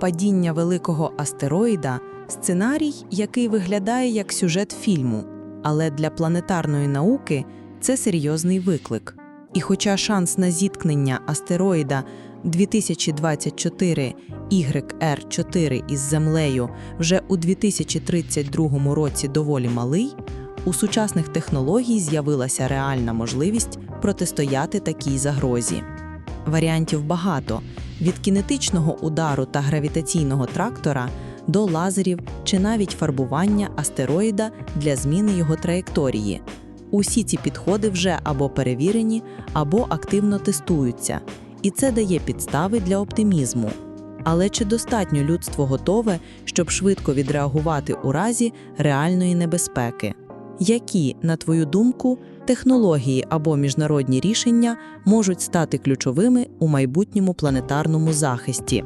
Падіння великого астероїда сценарій, який виглядає як сюжет фільму, але для планетарної науки це серйозний виклик. І хоча шанс на зіткнення астероїда 2024 YR4 із Землею вже у 2032 році доволі малий, у сучасних технологій з'явилася реальна можливість протистояти такій загрозі. Варіантів багато від кінетичного удару та гравітаційного трактора до лазерів чи навіть фарбування астероїда для зміни його траєкторії. Усі ці підходи вже або перевірені, або активно тестуються, і це дає підстави для оптимізму. Але чи достатньо людство готове, щоб швидко відреагувати у разі реальної небезпеки? Які, на твою думку, технології або міжнародні рішення можуть стати ключовими у майбутньому планетарному захисті?